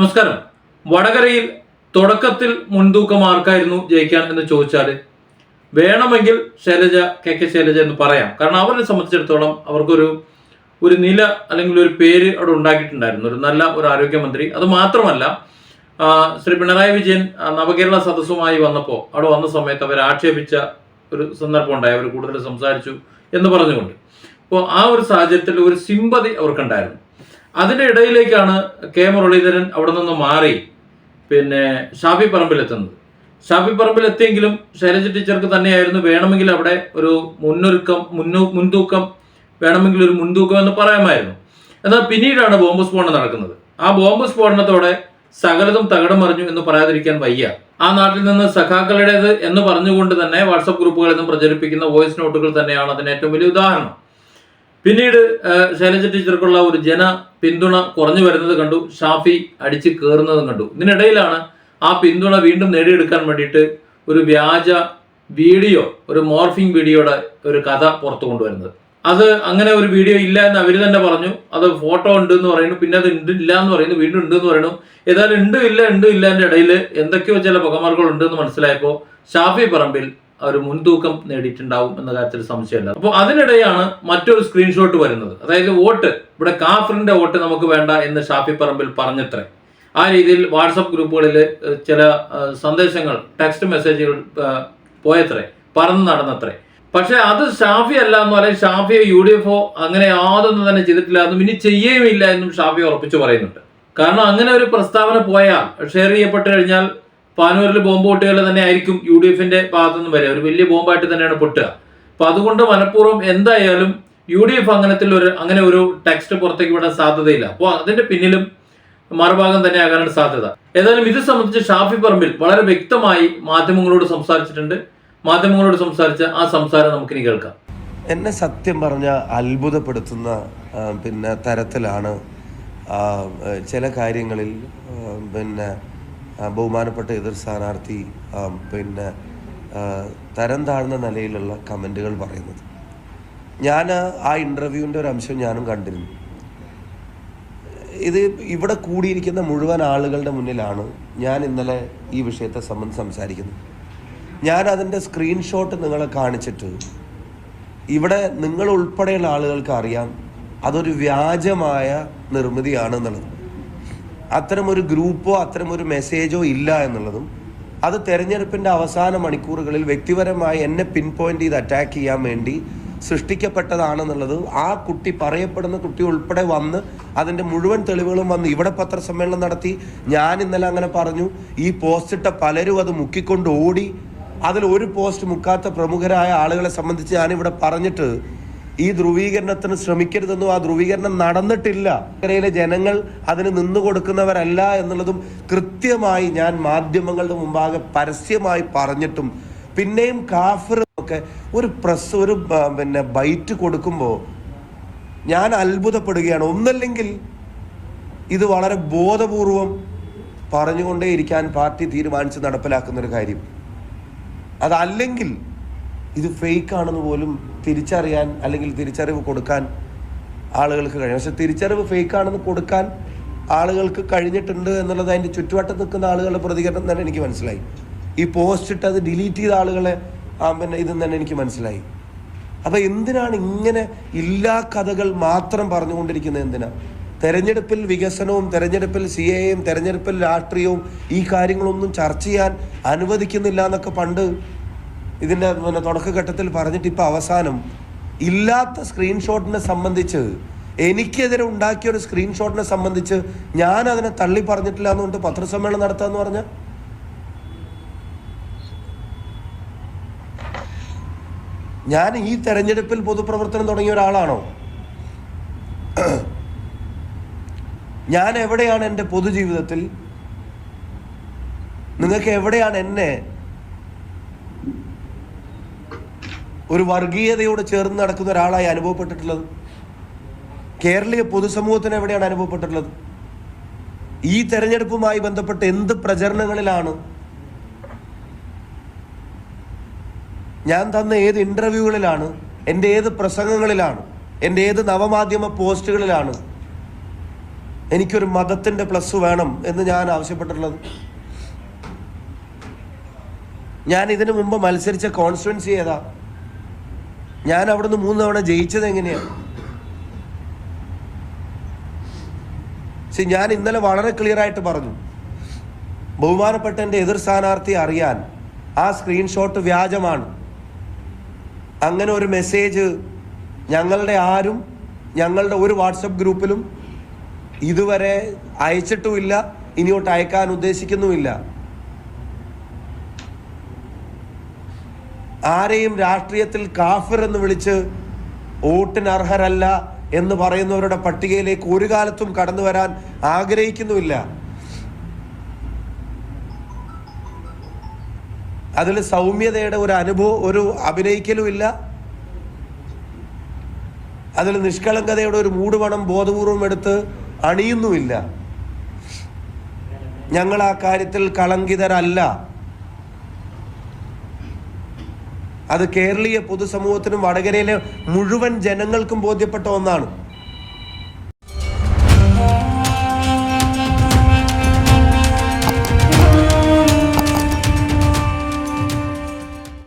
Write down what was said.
നമസ്കാരം. വടകരയിൽ തുടക്കത്തിൽ മുൻതൂക്കം ആർക്കായിരുന്നു ജയിക്കാൻ എന്ന് ചോദിച്ചാൽ വേണമെങ്കിൽ ശൈലജ കെ കെ ശൈലജ എന്ന് പറയാം. കാരണം അവരെ സംബന്ധിച്ചിടത്തോളം അവർക്കൊരു ഒരു നില അല്ലെങ്കിൽ ഒരു പേര് അവിടെ ഉണ്ടാക്കിയിട്ടുണ്ടായിരുന്നു. ഒരു നല്ല ഒരു ആരോഗ്യമന്ത്രി. അത് മാത്രമല്ല ശ്രീ പിണറായി വിജയൻ നവകേരള സദസ്സുമായി വന്നപ്പോൾ അവിടെ വന്ന സമയത്ത് അവർ ആക്ഷേപിച്ച ഒരു സന്ദർഭം ഉണ്ടായി. അവർ കൂടുതൽ സംസാരിച്ചു എന്ന് പറഞ്ഞുകൊണ്ട്. അപ്പോൾ ആ ഒരു സാഹചര്യത്തിൽ ഒരു സിമ്പതി അവർക്കുണ്ടായിരുന്നു. അതിന്റെ ഇടയിലേക്കാണ് കെ മുരളീധരൻ അവിടെ നിന്ന് മാറി പിന്നെ ഷാഫി പറമ്പിലെത്തുന്നത്. ഷാഫി പറമ്പിലെത്തിയെങ്കിലും ശൈലജ ടീച്ചർക്ക് തന്നെയായിരുന്നു വേണമെങ്കിൽ അവിടെ ഒരു മുന്നൊരുക്കം മുന്നൂ മുൻതൂക്കം വേണമെങ്കിൽ ഒരു മുൻതൂക്കം എന്ന് പറയാമായിരുന്നു. എന്നാൽ പിന്നീടാണ് ബോംബ് സ്ഫോടനം നടക്കുന്നത്. ആ ബോംബ് സ്ഫോടനത്തോടെ സകലതും തകടം മറിഞ്ഞു എന്ന് പറയാതിരിക്കാൻ വയ്യ. ആ നാട്ടിൽ നിന്ന് സഖാക്കളുടേത് എന്ന് പറഞ്ഞുകൊണ്ട് തന്നെ വാട്സപ്പ് ഗ്രൂപ്പുകളിൽ നിന്നും പ്രചരിപ്പിക്കുന്ന വോയിസ് നോട്ടുകൾ തന്നെയാണ് അതിന് ഏറ്റവും വലിയ ഉദാഹരണം. പിന്നീട് ശൈലജ ടീച്ചർക്കുള്ള ഒരു ജന പിന്തുണ കുറഞ്ഞു വരുന്നത് കണ്ടു. ഷാഫി അടിച്ച് കയറുന്നതും കണ്ടു. ഇതിനിടയിലാണ് ആ പിന്തുണ വീണ്ടും നേടിയെടുക്കാൻ വേണ്ടിയിട്ട് ഒരു വ്യാജ വീഡിയോ ഒരു മോർഫിംഗ് വീഡിയോയുടെ ഒരു കഥ പുറത്തു കൊണ്ടുവരുന്നത്. അത് അങ്ങനെ ഒരു വീഡിയോ ഇല്ല എന്ന് അവർ തന്നെ പറഞ്ഞു. അത് ഫോട്ടോ ഉണ്ട് എന്ന് പറയുന്നു. പിന്നെ അത് ഉണ്ട് ഇല്ല എന്ന് പറയുന്നു. വീണ്ടും ഉണ്ട് എന്ന് പറയുന്നു. ഏതായാലും ഉണ്ട് ഇല്ല ഉണ്ട് ഇല്ല ഇല്ലാന്റെ ഇടയിൽ എന്തൊക്കെയോ ചില എന്ന് മനസ്സിലായപ്പോൾ ഷാഫി പറമ്പിൽ ഒരു മുൻതൂക്കം നേടിയിട്ടുണ്ടാവും എന്ന കാര്യത്തിൽ സംശയമില്ല. അപ്പോൾ അതിനിടെയാണ് മറ്റൊരു സ്ക്രീൻഷോട്ട് വരുന്നത്. അതായത് വോട്ട് ഇവിടെ കാഫറിന്റെ വോട്ട് നമുക്ക് വേണ്ട എന്ന് ഷാഫി പറമ്പിൽ പറഞ്ഞത്രേ. ആ രീതിയിൽ വാട്സപ്പ് ഗ്രൂപ്പുകളിൽ ചില സന്ദേശങ്ങൾ ടെക്സ്റ്റ് മെസ്സേജുകൾ പോയത്രേ. പറന്ന് നടന്നത്രേ. പക്ഷെ അത് ഷാഫി അല്ല എന്ന് പറയും ഷാഫിയോ യു ഡി എഫോ അങ്ങനെ യാതൊന്നും തന്നെ ചെയ്തിട്ടില്ല എന്നും ഇനി ചെയ്യുകയുമില്ല എന്നും ഷാഫി ഉറപ്പിച്ചു പറയുന്നുണ്ട്. കാരണം അങ്ങനെ ഒരു പ്രസ്താവന പോയാൽ ഷെയർ ചെയ്യപ്പെട്ട് കഴിഞ്ഞാൽ പാനൂരിൽ ബോംബ് പൊട്ടുകൾ തന്നെ ആയിരിക്കും യു ഡി എഫിന്റെ ഭാഗത്തു നിന്ന് വരെ ഒരു വലിയ ബോംബായിട്ട് തന്നെയാണ് പൊട്ടുക. അപ്പൊ അതുകൊണ്ട് മനഃപൂർവം എന്തായാലും യു ഡി എഫ് അങ്ങനത്തിൽ ഒരു അങ്ങനെ ഒരു ടെക്സ്റ്റ് പുറത്തേക്ക് വിടാൻ സാധ്യതയില്ല. അപ്പോൾ അതിന്റെ പിന്നിലും മറുഭാഗം തന്നെ ആകാനാണ് സാധ്യത. ഏതായാലും ഇത് സംബന്ധിച്ച് ഷാഫി പറമ്പിൽ വളരെ വ്യക്തമായി മാധ്യമങ്ങളോട് സംസാരിച്ചിട്ടുണ്ട്. മാധ്യമങ്ങളോട് സംസാരിച്ച ആ സംസാരം നമുക്കിനി കേൾക്കാം. എന്നെ സത്യം പറഞ്ഞ അത്ഭുതപ്പെടുത്തുന്ന പിന്നെ തരത്തിലാണ് ചില കാര്യങ്ങളിൽ പിന്നെ ബഹുമാനപ്പെട്ട എതിർ സ്ഥാനാർത്ഥി പിന്നെ തരം താഴ്ന്ന നിലയിലുള്ള കമന്റുകൾ പറയുന്നത്. ഞാൻ ആ ഇന്റർവ്യൂവിന്റെ ഒരു അംശം ഞാനും കണ്ടിരുന്നു. ഇത് ഇവിടെ കൂടിയിരിക്കുന്ന മുഴുവൻ ആളുകളുടെ മുന്നിലാണ് ഞാൻ ഇന്നലെ ഈ വിഷയത്തെ സംബന്ധിച്ച് സംസാരിക്കുന്നത്. ഞാൻ അതിന്റെ സ്ക്രീൻഷോട്ട് നിങ്ങളെ കാണിച്ചിട്ട് ഇവിടെ നിങ്ങൾ ഉൾപ്പെടെയുള്ള ആളുകൾക്ക് അറിയാം അതൊരു വ്യാജമായ നിർമ്മിതിയാണ് എന്നുള്ളത് അത്തരമൊരു ഗ്രൂപ്പോ അത്തരമൊരു മെസ്സേജോ ഇല്ല എന്നുള്ളതും അത് തെരഞ്ഞെടുപ്പിന്റെ അവസാന മണിക്കൂറുകളിൽ വ്യക്തിപരമായി എന്നെ പിൻ പോയിന്റ് ചെയ്ത് അറ്റാക്ക് ചെയ്യാൻ വേണ്ടി സൃഷ്ടിക്കപ്പെട്ടതാണെന്നുള്ളത് ആ കുട്ടി പറയപ്പെടുന്ന കുട്ടി ഉൾപ്പെടെ വന്ന് അതിന്റെ മുഴുവൻ തെളിവുകളും വന്ന് ഇവിടെ പത്രസമ്മേളനം നടത്തി ഞാൻ ഇന്നലെ അങ്ങനെ പറഞ്ഞു ഈ പോസ്റ്റിട്ട പലരും അത് മുക്കിക്കൊണ്ട് ഓടി അതിൽ ഒരു പോസ്റ്റ് മുക്കാത്ത പ്രമുഖരായ ആളുകളെ സംബന്ധിച്ച് ഞാനിവിടെ പറഞ്ഞിട്ട് ഈ ധ്രുവീകരണത്തിന് ശ്രമിക്കരുതെന്നും ആ ധ്രുവീകരണം നടന്നിട്ടില്ല. ഇക്കരയിലെ ജനങ്ങൾ അതിന് നിന്നു കൊടുക്കുന്നവരല്ല എന്നുള്ളതും കൃത്യമായി ഞാൻ മാധ്യമങ്ങളുടെ മുമ്പാകെ പരസ്യമായി പറഞ്ഞിട്ടും പിന്നെയും കാഫർ ഒക്കെ ഒരു പ്രസ് ഒരു പിന്നെ ബൈറ്റ് കൊടുക്കുമ്പോൾ ഞാൻ അത്ഭുതപ്പെടുകയാണ്. ഒന്നല്ലെങ്കിൽ ഇത് വളരെ ബോധപൂർവം പറഞ്ഞുകൊണ്ടേയിരിക്കാൻ പാർട്ടി തീരുമാനിച്ച് നടപ്പിലാക്കുന്ന ഒരു കാര്യം. അതല്ലെങ്കിൽ ഇത് ഫേക്ക് ആണെന്ന് പോലും തിരിച്ചറിയാൻ അല്ലെങ്കിൽ തിരിച്ചറിവ് കൊടുക്കാൻ ആളുകൾക്ക് കഴിയും. പക്ഷെ തിരിച്ചറിവ് ഫേക്ക് ആണെന്ന് കൊടുക്കാൻ ആളുകൾക്ക് കഴിഞ്ഞിട്ടുണ്ട് എന്നുള്ളത് അതിന്റെ ചുറ്റുവട്ടത്ത് നിൽക്കുന്ന ആളുകളുടെ പ്രതികരണം തന്നെ എനിക്ക് മനസ്സിലായി. ഈ പോസ്റ്റ് ഇട്ട് അത് ഡിലീറ്റ് ചെയ്ത ആളുകളെ പിന്നെ ഇതെന്ന് തന്നെ എനിക്ക് മനസ്സിലായി. അപ്പൊ എന്തിനാണ് ഇങ്ങനെ ഇല്ലാ കഥകൾ മാത്രം പറഞ്ഞുകൊണ്ടിരിക്കുന്നത് എന്തിനാ? തെരഞ്ഞെടുപ്പിൽ വികസനവും തെരഞ്ഞെടുപ്പിൽ സി എയും തെരഞ്ഞെടുപ്പിൽ രാഷ്ട്രീയവും ഈ കാര്യങ്ങളൊന്നും ചർച്ച ചെയ്യാൻ അനുവദിക്കുന്നില്ല എന്നൊക്കെ പണ്ട് ഇതിന്റെ പിന്നെ തുടക്കഘട്ടത്തിൽ പറഞ്ഞിട്ട് ഇപ്പൊ അവസാനം ഇല്ലാത്ത സ്ക്രീൻഷോട്ടിനെ സംബന്ധിച്ച് എനിക്കെതിരെ ഉണ്ടാക്കിയ ഒരു സ്ക്രീൻഷോട്ടിനെ സംബന്ധിച്ച് ഞാൻ അതിനെ തള്ളി പറഞ്ഞിട്ടില്ല എന്നുകൊണ്ട് പത്രസമ്മേളനം നടത്താന്ന് പറഞ്ഞ? ഞാൻ ഈ തെരഞ്ഞെടുപ്പിൽ പൊതുപ്രവർത്തനം തുടങ്ങിയ ഒരാളാണോ? ഞാൻ എവിടെയാണ് എന്റെ പൊതുജീവിതത്തിൽ? നിങ്ങൾക്ക് എവിടെയാണ് എന്നെ ഒരു വർഗീയതയോട് ചേർന്ന് നടക്കുന്ന ഒരാളായി അനുഭവപ്പെട്ടിട്ടുള്ളത്? കേരളീയ പൊതുസമൂഹത്തിന് എവിടെയാണ് അനുഭവപ്പെട്ടിട്ടുള്ളത്? ഈ തെരഞ്ഞെടുപ്പുമായി ബന്ധപ്പെട്ട് എന്ത് പ്രചരണങ്ങളിലാണ്? ഞാൻ തന്ന ഏത് ഇന്റർവ്യൂകളിലാണ്? എന്റെ ഏത് പ്രസംഗങ്ങളിലാണ്? എന്റെ ഏത് നവമാധ്യമ പോസ്റ്റുകളിലാണ്? എനിക്കൊരു മതത്തിന്റെ പ്ലസ് വേണം എന്ന് ഞാൻ ആവശ്യപ്പെട്ടിട്ടുള്ളത്. ഞാൻ ഇതിനു മുമ്പ് മത്സരിച്ച കോൺസ്റ്റുവൻസി ഏതാ? ഞാൻ അവിടുന്ന് മൂന്ന് തവണ ജയിച്ചത് എങ്ങനെയാണ് ഞാൻ ഇന്നലെ വളരെ ക്ലിയർ ആയിട്ട് പറഞ്ഞു. ബഹുമാനപ്പെട്ട എന്റെ എതിർ സ്ഥാനാർത്ഥി അറിയാൻ ആ സ്ക്രീൻഷോട്ട് വ്യാജമാണ്. അങ്ങനെ ഒരു മെസ്സേജ് ഞങ്ങളുടെ ആരും ഞങ്ങളുടെ ഒരു വാട്സപ്പ് ഗ്രൂപ്പിലും ഇതുവരെ അയച്ചിട്ടുമില്ല ഇനിയോട്ട് അയക്കാൻ ഉദ്ദേശിക്കുന്നുമില്ല. ആരെയും രാഷ്ട്രീയത്തിൽ കാഫിർ എന്ന് വിളിച്ച് വോട്ടിന് അർഹരല്ല എന്ന് പറയുന്നവരുടെ പട്ടികയിലേക്ക് ഒരു കാലത്തും കടന്നു വരാൻ ആഗ്രഹിക്കുന്നുമില്ല. അതിൽ സൗമ്യതയുടെ ഒരു അനുഭവം ഒരു അഭിനയിക്കലും ഇല്ല അതിൽ നിഷ്കളങ്കതയുടെ ഒരു മൂടുപണം ബോധപൂർവം എടുത്ത് അണിയുന്നുമില്ല. ഞങ്ങൾ ആ കാര്യത്തിൽ കളങ്കിതരല്ല. അത് കേരളീയ പൊതുസമൂഹത്തിനും വടകരയിലെ മുഴുവൻ ജനങ്ങൾക്കും ബോധ്യപ്പെട്ട ഒന്നാണ്.